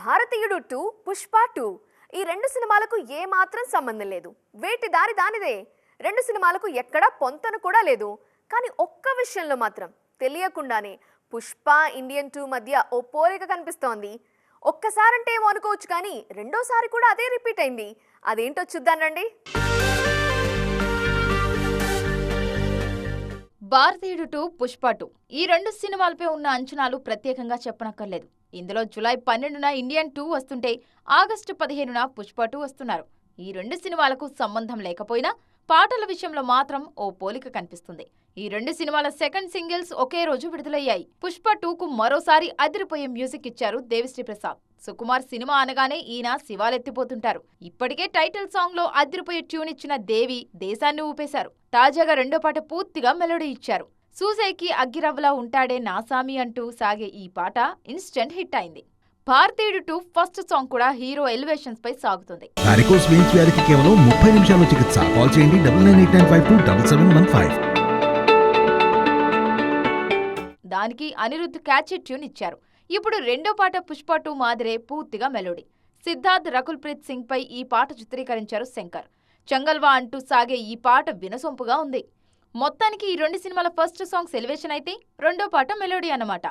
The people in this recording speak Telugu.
భారతీయుడు టూ పుష్ప టూ. ఈ రెండు సినిమాలకు ఏ మాత్రం సంబంధం లేదు. వేటి దారి దానిదే. రెండు సినిమాలకు ఎక్కడా పొంతన కూడా లేదు. కానీ ఒక్క విషయంలో మాత్రం తెలియకుండానే పుష్ప ఇండియన్ టూ మధ్య ఓ పోలిక కనిపిస్తోంది. ఒక్కసారంటే ఏమో అనుకోవచ్చు కానీ రెండోసారి కూడా అదే రిపీట్ అయింది. అదేంటో చూద్దానండి భారతీయుడు టూ పుష్ప టూ. ఈ రెండు సినిమాలపై ఉన్న అంచనాలు ప్రత్యేకంగా చెప్పనక్కర్లేదు. ఇందులో జులై పన్నెండున ఇండియన్ టూ వస్తుంటే ఆగస్టు పదిహేనున పుష్ప టూ వస్తున్నారు. ఈ రెండు సినిమాలకు సంబంధం లేకపోయినా పాటల విషయంలో మాత్రం ఓ పోలిక కనిపిస్తుంది. ఈ రెండు సినిమాల సెకండ్ సింగిల్స్ ఒకే రోజు విడుదలయ్యాయి. పుష్ప టూకు మరోసారి అదిరిపోయే మ్యూజిక్ ఇచ్చారు దేవిశ్రీ ప్రసాద్. సుకుమార్ సినిమా అనగానే ఈయన శివాలెత్తిపోతుంటారు. ఇప్పటికే టైటిల్ సాంగ్లో అదిరిపోయే ట్యూన్ ఇచ్చిన దేవి దేశాన్ని ఊపేశారు. తాజాగా రెండో పాట పూర్తిగా మెలోడీ ఇచ్చారు. సూసైకి అగ్గిరవ్వలా ఉంటాడే నాసామి అంటూ సాగే ఈ పాట ఇన్స్టెంట్ హిట్ అయింది. భారతీయుడు టూ ఫస్ట్ సాంగ్ కూడా హీరో ఎలివేషన్స్ పై సాగుతుంది. వారికోస్ వెయిన్స్ వ్యాధికి కేవలం ముప్పై నిమిషాల్లో చికిత్స. కాల్ చేయండి double nine eight nine five two double seven one five. దానికి అనిరుద్ధ్ క్యాచ్ ట్యూన్ ఇచ్చారు. ఇప్పుడు రెండో పాట పుష్ప టూ మాదిరే పూర్తిగా మెలోడీ. సిద్ధార్థ్ రకుల్ ప్రీత్ సింగ్ పై ఈ పాట చిత్రీకరించారు శంకర్. చంగల్వా అంటూ సాగే ఈ పాట వినసొంపుగా ఉంది. మొత్తానికి ఈ రెండు సినిమాల ఫస్ట్ సాంగ్ సెలివేషన్ అయితే రెండో పాట మెలోడీ అన్నమాట.